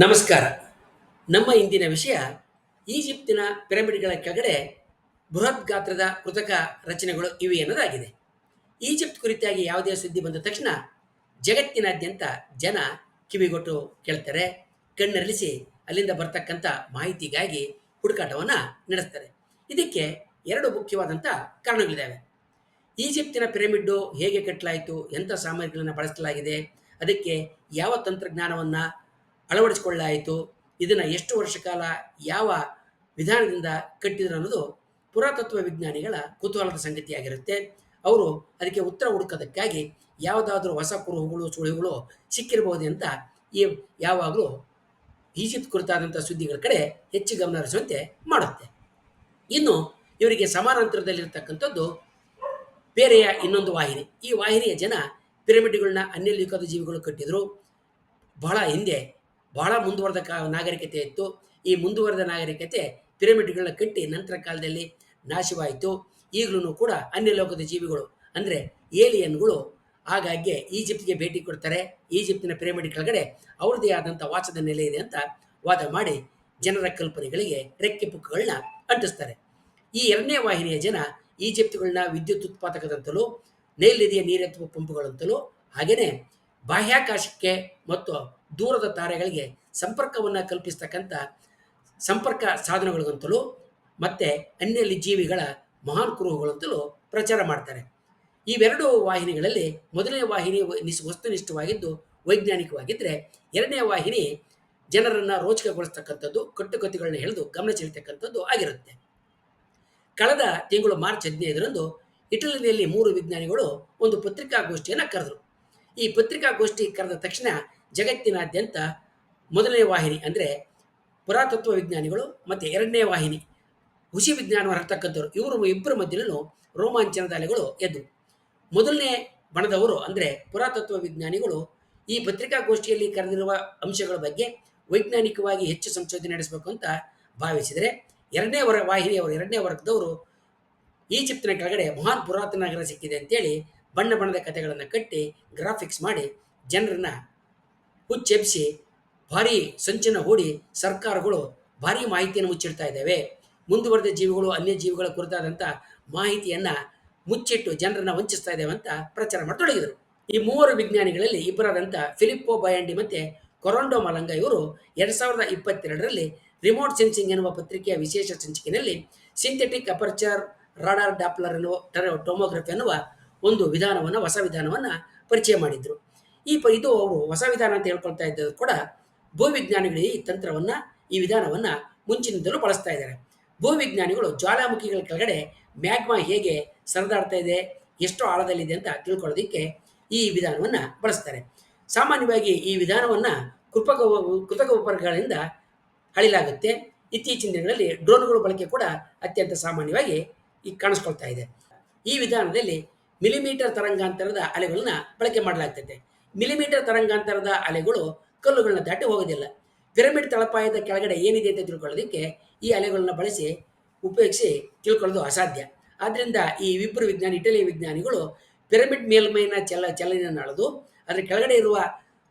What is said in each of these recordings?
ನಮಸ್ಕಾರ. ನಮ್ಮ ಇಂದಿನ ವಿಷಯ ಈಜಿಪ್ತಿನ ಪಿರಮಿಡ್ಗಳ ಕೆಳಗಡೆ ಬೃಹತ್ ಗಾತ್ರದ ಕೃತಕ ರಚನೆಗಳು ಇವೆ ಅನ್ನೋದಾಗಿದೆ ಈಜಿಪ್ಟ್ ಕುರಿತಾಗಿ ಯಾವುದೇ ಸುದ್ದಿ ಬಂದ ತಕ್ಷಣ ಜಗತ್ತಿನಾದ್ಯಂತ ಜನ ಕಿವಿಗೊಟ್ಟು ಕೇಳ್ತಾರೆ, ಕಣ್ಣರಳಿಸಿ ಅಲ್ಲಿಂದ ಬರ್ತಕ್ಕಂಥ ಮಾಹಿತಿಗಾಗಿ ಹುಡುಕಾಟವನ್ನು ನಡೆಸ್ತಾರೆ. ಇದಕ್ಕೆ ಎರಡು ಮುಖ್ಯವಾದಂಥ ಕಾರಣಗಳಿದ್ದಾವೆ. ಈಜಿಪ್ತಿನ ಪಿರಮಿಡ್ಡು ಹೇಗೆ ಕಟ್ಟಲಾಯಿತು, ಎಂಥ ಸಾಮಗ್ರಿಗಳನ್ನು ಬಳಸಲಾಗಿದೆ, ಅದಕ್ಕೆ ಯಾವ ತಂತ್ರಜ್ಞಾನವನ್ನು ಅಳವಡಿಸಿಕೊಳ್ಳಲಾಯಿತು. ಇದನ್ನು ಎಷ್ಟು ವರ್ಷ ಕಾಲ ಯಾವ ವಿಧಾನದಿಂದ ಕಟ್ಟಿದ್ರು ಅನ್ನೋದು ಪುರಾತತ್ವ ವಿಜ್ಞಾನಿಗಳ ಕುತೂಹಲದ ಸಂಗತಿಯಾಗಿರುತ್ತೆ. ಅವರು ಅದಕ್ಕೆ ಉತ್ತರ ಹುಡುಕೋದಕ್ಕಾಗಿ ಯಾವುದಾದ್ರೂ ಹೊಸ ಕುರುಹುಗಳು, ಸುಳಿವುಗಳು ಸಿಕ್ಕಿರಬಹುದು ಅಂತ ಈ ಯಾವಾಗಲೂ ಈಜಿಪ್ಟ್ ಕುರಿತಾದಂಥ ಸುದ್ದಿಗಳ ಕಡೆ ಹೆಚ್ಚು ಗಮನ ಹರಿಸುವಂತೆ ಮಾಡುತ್ತೆ. ಇನ್ನು ಇವರಿಗೆ ಸಮಾನಾಂತರದಲ್ಲಿರ್ತಕ್ಕಂಥದ್ದು ಬೇರೆಯ ಇನ್ನೊಂದು ವಾಹಿನಿ. ಈ ವಾಹಿನಿಯ ಜನ ಪಿರಮಿಡ್ಗಳನ್ನ ಅನ್ಯಲಿಖಿತ ಜೀವಿಗಳು ಕಟ್ಟಿದ್ರು. ಬಹಳ ಹಿಂದೆ ಬಹಳ ಮುಂದುವರೆದ ಕಾ, ನಾಗರಿಕತೆ ಇತ್ತು. ಈ ಮುಂದುವರೆದ ನಾಗರಿಕತೆ ಪಿರಮಿಡ್ಗಳನ್ನ ಕಟ್ಟಿ ನಂತರ ಕಾಲದಲ್ಲಿ ನಾಶವಾಯಿತು. ಈಗಲೂ ಕೂಡ ಅನ್ಯ ಲೋಕದ ಜೀವಿಗಳು, ಅಂದರೆ ಏಲಿಯನ್ಗಳು ಆಗಾಗ್ಗೆ ಈಜಿಪ್ಟ್ಗೆ ಭೇಟಿ ಕೊಡ್ತಾರೆ. ಈಜಿಪ್ಟಿನ ಪಿರಮಿಡ್ ಕೆಳಗಡೆ ಅವ್ರದ್ದೇ ಆದಂಥ ವಾಚದ ನೆಲೆ ಇದೆ ಅಂತ ವಾದ ಮಾಡಿ ಜನರ ಕಲ್ಪನೆಗಳಿಗೆ ರೆಕ್ಕೆ ಪುಕ್ಕಗಳನ್ನ ಅಂಟಿಸ್ತಾರೆ. ಈ ಎರಡನೇ ವಾಹಿನಿಯ ಜನ ಈಜಿಪ್ಟ್ಗಳನ್ನ ವಿದ್ಯುತ್ ಉತ್ಪಾದಕದಂತಲೂ ನೈಲ್ ನದಿಯ ನೀರೆತ್ತುವ ಪಂಪುಗಳಂತಲೂ ಹಾಗೆಯೇ ಬಾಹ್ಯಾಕಾಶಕ್ಕೆ ಮತ್ತು ದೂರದ ತಾರೆಗಳಿಗೆ ಸಂಪರ್ಕವನ್ನು ಕಲ್ಪಿಸ್ತಕ್ಕಂಥ ಸಂಪರ್ಕ ಸಾಧನಗಳಿಗಂತಲೂ ಮತ್ತು ಅನ್ಯಲ್ಲಿ ಜೀವಿಗಳ ಮಹಾನ್ ಕುರುಹುಗಳಂತಲೂ ಪ್ರಚಾರ ಮಾಡ್ತಾರೆ. ಇವೆರಡು ವಾಹಿನಿಗಳಲ್ಲಿ ಮೊದಲನೇ ವಾಹಿನಿ ನಿಸ್, ವಸ್ತುನಿಷ್ಠವಾಗಿದ್ದು ವೈಜ್ಞಾನಿಕವಾಗಿದ್ದರೆ ಎರಡನೇ ವಾಹಿನಿ ಜನರನ್ನು ರೋಚಕಗೊಳಿಸ್ತಕ್ಕಂಥದ್ದು ಕಟ್ಟುಕತೆಗಳನ್ನ ಹೇಳಿದು ಗಮನ ಸೆಳೀತಕ್ಕಂಥದ್ದು ಆಗಿರುತ್ತೆ. ಕಳೆದ ತಿಂಗಳು ಮಾರ್ಚ್ ಹದಿನೈದರಂದು ಇಟಲಿಯಲ್ಲಿ ಮೂರು ವಿಜ್ಞಾನಿಗಳು ಒಂದು ಪತ್ರಿಕಾಗೋಷ್ಠಿಯನ್ನು ಕರೆದರು. ಈ ಪತ್ರಿಕಾಗೋಷ್ಠಿ ಕರೆದ ತಕ್ಷಣ ಜಗತ್ತಿನಾದ್ಯಂತ ಮೊದಲನೇ ವಾಹಿನಿ ಅಂದರೆ ಪುರಾತತ್ವ ವಿಜ್ಞಾನಿಗಳು ಮತ್ತು ಎರಡನೇ ವಾಹಿನಿ ಹುಸಿ ವಿಜ್ಞಾನವನ್ನು ಹರತಕ್ಕಂಥವ್ರು. ಇವರು ಇಬ್ಬರ ಮಧ್ಯನೂ ರೋಮಾಂಚನದ ಅಲೆಗಳು ಎದ್ದು. ಮೊದಲನೇ ಬಣದವರು ಅಂದರೆ ಪುರಾತತ್ವ ವಿಜ್ಞಾನಿಗಳು ಈ ಪತ್ರಿಕಾಗೋಷ್ಠಿಯಲ್ಲಿ ಕರೆದಿರುವ ಅಂಶಗಳ ಬಗ್ಗೆ ವೈಜ್ಞಾನಿಕವಾಗಿ ಹೆಚ್ಚು ಸಂಶೋಧನೆ ನಡೆಸಬೇಕು ಅಂತ ಭಾವಿಸಿದರೆ ಎರಡನೇ ವರ ವಾಹಿನಿಯವರು, ಎರಡನೇ ವರ್ಗದವರು ಈಜಿಪ್ತಿನ ಕೆಳಗಡೆ ಮಹಾನ್ ಪುರಾತನ ನಗರ ಸಿಕ್ಕಿದೆ ಅಂತೇಳಿ ಬಣ್ಣ ಬಣ್ಣದ ಕಥೆಗಳನ್ನು ಕಟ್ಟಿ ಗ್ರಾಫಿಕ್ಸ್ ಮಾಡಿ ಜನರನ್ನ ಹುಚ್ಚೆಬ್ಬಿಸಿ ಭಾರಿ ಸಂಚನ ಹೂಡಿ ಸರ್ಕಾರಗಳು ಭಾರಿ ಮಾಹಿತಿಯನ್ನು ಮುಚ್ಚಿಡ್ತಾ ಇದ್ದಾವೆ. ಮುಂದುವರೆದ ಜೀವಿಗಳು, ಅನ್ಯ ಜೀವಿಗಳ ಕುರಿತಾದಂಥ ಮಾಹಿತಿಯನ್ನು ಮುಚ್ಚಿಟ್ಟು ಜನರನ್ನು ವಂಚಿಸ್ತಾ ಇದ್ದೇವೆ ಅಂತ ಪ್ರಚಾರ ಮಾಡತೊಡಗಿದರು ಈ ಮೂವರು ವಿಜ್ಞಾನಿಗಳಲ್ಲಿ ಇಬ್ಬರಾದಂಥ ಫಿಲಿಪ್ಪೋ ಬಯಾಂಡಿ ಮತ್ತು ಕೊರೊಂಡೋ ಮಲಂಗ ಇವರು ಎರಡು ಸಾವಿರದ ಇಪ್ಪತ್ತೆರಡರಲ್ಲಿ ರಿಮೋಟ್ ಸೆನ್ಸಿಂಗ್ ಎನ್ನುವ ಪತ್ರಿಕೆಯ ವಿಶೇಷ ಸಂಚಿಕೆಯಲ್ಲಿ ಸಿಂಥೆಟಿಕ್ ಅಪರ್ಚರ್, ರಾಡಾರ್ ಡಾಪ್ಲರ್ ಎನ್ನುವ ಟೊಮೋಗ್ರಫಿ ಎನ್ನುವ ಒಂದು ವಿಧಾನವನ್ನು, ಹೊಸ ವಿಧಾನವನ್ನು ಪರಿಚಯ ಮಾಡಿದರು. ಈ ಪ ಇದು ಅವರು ಹೊಸ ವಿಧಾನ ಅಂತ ಹೇಳ್ಕೊಳ್ತಾ ಇದ್ದದ್ದು ಕೂಡ ಭೂವಿಜ್ಞಾನಿಗಳು ಈ ತಂತ್ರವನ್ನು, ಈ ವಿಧಾನವನ್ನು ಮುಂಚಿನಿಂದಲೂ ಬಳಸ್ತಾ ಇದ್ದಾರೆ. ಭೂವಿಜ್ಞಾನಿಗಳು ಜ್ವಾಲಾಮುಖಿಗಳ ಕೆಳಗಡೆ ಮ್ಯಾಗ್ಮಾ ಹೇಗೆ ಸರಿದಾಡ್ತಾ ಇದೆ, ಎಷ್ಟು ಆಳದಲ್ಲಿದೆ ಅಂತ ತಿಳ್ಕೊಳ್ಳೋದಕ್ಕೆ ಈ ವಿಧಾನವನ್ನು ಬಳಸ್ತಾರೆ. ಸಾಮಾನ್ಯವಾಗಿ ಈ ವಿಧಾನವನ್ನು ಕೃಪಕ ಕೃತಕ ಉಪಕರಣಗಳಿಂದ ಅಳಿಲಾಗುತ್ತೆ. ಇತ್ತೀಚಿನ ದಿನಗಳಲ್ಲಿ ಡ್ರೋನ್ಗಳು ಬಳಕೆ ಕೂಡ ಅತ್ಯಂತ ಸಾಮಾನ್ಯವಾಗಿ ಈಗ ಕಾಣಿಸ್ಕೊಳ್ತಾ ಇದೆ. ಈ ವಿಧಾನದಲ್ಲಿ ಮಿಲಿಮೀಟರ್ ತರಂಗಾಂತರದ ಅಲೆಗಳನ್ನ ಬಳಕೆ ಮಾಡಲಾಗ್ತದೆ ಮಿಲಿಮೀಟರ್ ತರಂಗಾಂತರದ ಅಲೆಗಳು ಕಲ್ಲುಗಳನ್ನ ದಾಟಿ ಹೋಗೋದಿಲ್ಲ. ಪಿರಮಿಡ್ ತಳಪಾಯದ ಕೆಳಗಡೆ ಏನಿದೆ ಅಂತ ತಿಳ್ಕೊಳ್ಳೋದಕ್ಕೆ ಈ ಅಲೆಗಳನ್ನ ಬಳಸಿ ಉಪಯೋಗಿಸಿ ತಿಳ್ಕೊಳ್ಳೋದು ಅಸಾಧ್ಯ. ಆದ್ದರಿಂದ ಈ ಇಬ್ಬರು ವಿಜ್ಞಾನಿ, ಇಟಲಿ ವಿಜ್ಞಾನಿಗಳು ಪಿರಮಿಡ್ ಮೇಲ್ಮೈನ ಚಲ ಚಲನೆಯನ್ನು ಅಳೆದು ಅದರ ಕೆಳಗಡೆ ಇರುವ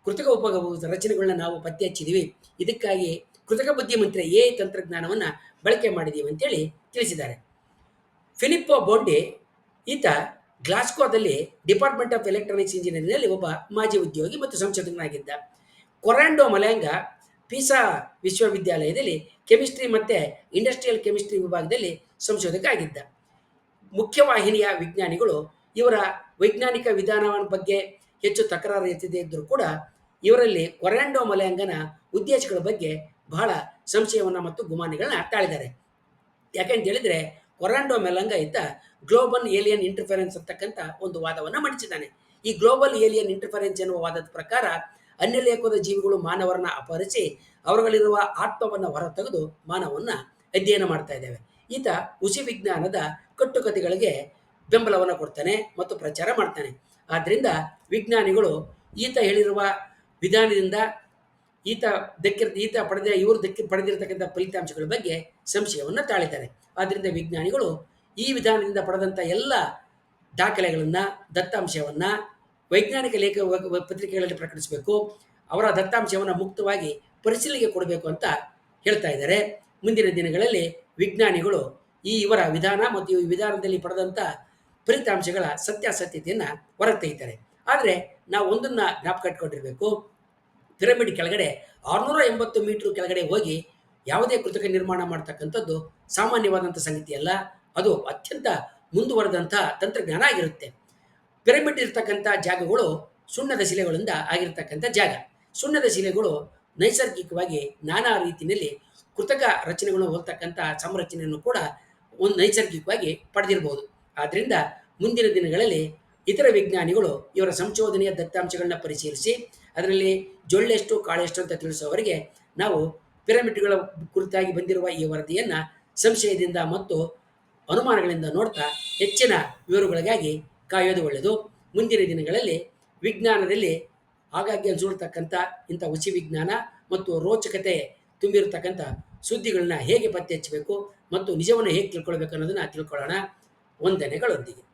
ಕೃತಕ ಉಪ ರಚನೆಗಳನ್ನ ನಾವು ಪತ್ತೆ ಹಚ್ಚಿದ್ದೀವಿ ಇದಕ್ಕಾಗಿ ಕೃತಕ ಬುದ್ಧಿಮಂತ್ರ ಎ ತಂತ್ರಜ್ಞಾನವನ್ನು ಬಳಕೆ ಮಾಡಿದ್ದೀವಿ ಅಂತೇಳಿ ತಿಳಿಸಿದ್ದಾರೆ. ಫಿಲಿಪ್ಪೋ ಬೋಂಡಿ, ಈತ ಗ್ಲಾಸ್ಕೋದಲ್ಲಿ ಡಿಪಾರ್ಟ್ಮೆಂಟ್ ಆಫ್ ಎಲೆಕ್ಟ್ರಾನಿಕ್ಸ್ ಇಂಜಿನಿಯರಿಂಗ್ನಲ್ಲಿ ಒಬ್ಬ ಮಾಜಿ ಉದ್ಯೋಗಿ ಮತ್ತು ಸಂಶೋಧಕನಾಗಿದ್ದ. ಕೊರಾಂಡೋ ಮಲಯಂಗ ಪಿಸಾ ವಿಶ್ವವಿದ್ಯಾಲಯದಲ್ಲಿ ಕೆಮಿಸ್ಟ್ರಿ ಮತ್ತು ಇಂಡಸ್ಟ್ರಿಯಲ್ ಕೆಮಿಸ್ಟ್ರಿ ವಿಭಾಗದಲ್ಲಿ ಸಂಶೋಧಕ ಆಗಿದ್ದ ಮುಖ್ಯವಾಹಿನಿಯ ವಿಜ್ಞಾನಿಗಳು ಇವರ ವೈಜ್ಞಾನಿಕ ವಿಧಾನವನ್ನ ಬಗ್ಗೆ ಹೆಚ್ಚು ತಕರಾರು ಎತ್ತಿದೆ ಇದ್ದರೂ ಕೂಡ ಇವರಲ್ಲಿ ಕೊರಾಂಡೋ ಮಲಯಂಗನ ಉದ್ದೇಶಗಳ ಬಗ್ಗೆ ಬಹಳ ಸಂಶಯವನ್ನು ಮತ್ತು ಗುಮಾನಿಗಳನ್ನ ತಾಳಿದ್ದಾರೆ. ಯಾಕೆಂತ ಹೇಳಿದ್ರೆ ಮೆಲಂಗ ಇದ್ದ ಗ್ಲೋಬಲ್ ಏಲಿಯನ್ ಇಂಟರ್ಫೆರೆನ್ಸ್ ಅಂತಕ್ಕಂಥ ಒಂದು ವಾದವನ್ನು ಮಂಡಿಸಿದ್ದಾನೆ. ಈ ಗ್ಲೋಬಲ್ ಏಲಿಯನ್ ಇಂಟರ್ಫೆರೆನ್ಸ್ ಎನ್ನುವ ವಾದದ ಪ್ರಕಾರ ಅನ್ಯಲೇಖದ ಜೀವಿಗಳು ಮಾನವರನ್ನ ಅಪಹರಿಸಿ ಅವರುಗಳಿರುವ ಆತ್ಮವನ್ನು ಹೊರತೆಗೆದು ಮಾನವನ್ನ ಅಧ್ಯಯನ ಮಾಡ್ತಾ ಇದ್ದೇವೆ. ಈತ ಹುಸಿ ವಿಜ್ಞಾನದ ಕಟ್ಟುಕತೆಗಳಿಗೆ ಬೆಂಬಲವನ್ನು ಕೊಡ್ತಾನೆ ಮತ್ತು ಪ್ರಚಾರ ಮಾಡ್ತಾನೆ. ಆದ್ದರಿಂದ ವಿಜ್ಞಾನಿಗಳು ಈತ ಹೇಳಿರುವ ವಿಧಾನದಿಂದ ಈತ ದಕ್ಕಿರ್, ಈತ ಪಡೆದ, ಇವರು ದಕ್ಕಿ ಪಡೆದಿರತಕ್ಕಂಥ ಫಲಿತಾಂಶಗಳ ಬಗ್ಗೆ ಸಂಶಯವನ್ನು ತಾಳಿದ್ದಾರೆ. ಆದ್ದರಿಂದ ವಿಜ್ಞಾನಿಗಳು ಈ ವಿಧಾನದಿಂದ ಪಡೆದಂಥ ಎಲ್ಲ ದಾಖಲೆಗಳನ್ನು, ದತ್ತಾಂಶವನ್ನು, ವೈಜ್ಞಾನಿಕ ಲೇಖ ಪತ್ರಿಕೆಗಳಲ್ಲಿ ಪ್ರಕಟಿಸಬೇಕು. ಅವರ ದತ್ತಾಂಶವನ್ನು ಮುಕ್ತವಾಗಿ ಪರಿಶೀಲನೆಗೆ ಕೊಡಬೇಕು ಅಂತ ಹೇಳ್ತಾ ಇದ್ದಾರೆ. ಮುಂದಿನ ದಿನಗಳಲ್ಲಿ ವಿಜ್ಞಾನಿಗಳು ಈ ಇವರ ವಿಧಾನ ಮತ್ತು ಈ ವಿಧಾನದಲ್ಲಿ ಪಡೆದಂಥ ಫಲಿತಾಂಶಗಳ ಸತ್ಯಾಸತ್ಯತೆಯನ್ನು ಹೊರತೆಯುತ್ತಾರೆ ಆದರೆ ನಾವು ಒಂದನ್ನು ಜ್ಞಾಪಕ ಇಟ್ಕೊಂಡಿರಬೇಕು. ಪಿರಮಿಡ್ ಕೆಳಗಡೆ ಆರುನೂರ ಎಂಬತ್ತು ಮೀಟರ್ ಕೆಳಗಡೆ ಹೋಗಿ ಯಾವುದೇ ಕೃತಕ ನಿರ್ಮಾಣ ಮಾಡ್ತಕ್ಕಂಥದ್ದು ಸಾಮಾನ್ಯವಾದಂಥ ಸಂಗತಿ ಅಲ್ಲ. ಅದು ಅತ್ಯಂತ ಮುಂದುವರೆದಂಥ ತಂತ್ರಜ್ಞಾನ ಆಗಿರುತ್ತೆ. ಪಿರಮಿಡ್ ಇರ್ತಕ್ಕಂಥ ಜಾಗಗಳು ಸುಣ್ಣದ ಶಿಲೆಗಳಿಂದ ಆಗಿರ್ತಕ್ಕಂಥ ಜಾಗ. ಸುಣ್ಣದ ಶಿಲೆಗಳು ನೈಸರ್ಗಿಕವಾಗಿ ನಾನಾ ರೀತಿಯಲ್ಲಿ ಕೃತಕ ರಚನೆಗಳು ಹೋಲ್ತಕ್ಕಂಥ ಸಂರಚನೆಯನ್ನು ಕೂಡ ಒಂದು ನೈಸರ್ಗಿಕವಾಗಿ ಪಡೆದಿರಬಹುದು ಆದ್ದರಿಂದ ಮುಂದಿನ ದಿನಗಳಲ್ಲಿ ಇತರ ವಿಜ್ಞಾನಿಗಳು ಇವರ ಸಂಶೋಧನೆಯ ದತ್ತಾಂಶಗಳನ್ನ ಪರಿಶೀಲಿಸಿ ಅದರಲ್ಲಿ ಜೊಳ್ಳೆಷ್ಟು, ಕಾಳೆಷ್ಟು ಅಂತ ತಿಳಿಸುವವರಿಗೆ ನಾವು ಪಿರಮಿಡ್ಗಳ ಕುರಿತಾಗಿ ಬಂದಿರುವ ಈ ವರದಿಯನ್ನು ಸಂಶಯದಿಂದ ಮತ್ತು ಅನುಮಾನಗಳಿಂದ ನೋಡ್ತಾ ಹೆಚ್ಚಿನ ವಿವರಗಳಿಗಾಗಿ ಕಾಯೋದು ಒಳ್ಳೆಯದು. ಮುಂದಿನ ದಿನಗಳಲ್ಲಿ ವಿಜ್ಞಾನದಲ್ಲಿ ಆಗಾಗ್ಗೆ ಅನ್ಸುಳ್ತಕ್ಕಂಥ ಇಂಥ ಹುಸಿ ವಿಜ್ಞಾನ ಮತ್ತು ರೋಚಕತೆ ತುಂಬಿರತಕ್ಕಂಥ ಸುದ್ದಿಗಳನ್ನ ಹೇಗೆ ಪತ್ತೆ ಹಚ್ಚಬೇಕು ಮತ್ತು ನಿಜವನ್ನು ಹೇಗೆ ತಿಳ್ಕೊಳ್ಬೇಕು ಅನ್ನೋದನ್ನ ತಿಳ್ಕೊಳ್ಳೋಣ. ವಂದನೆಗಳೊಂದಿಗೆ.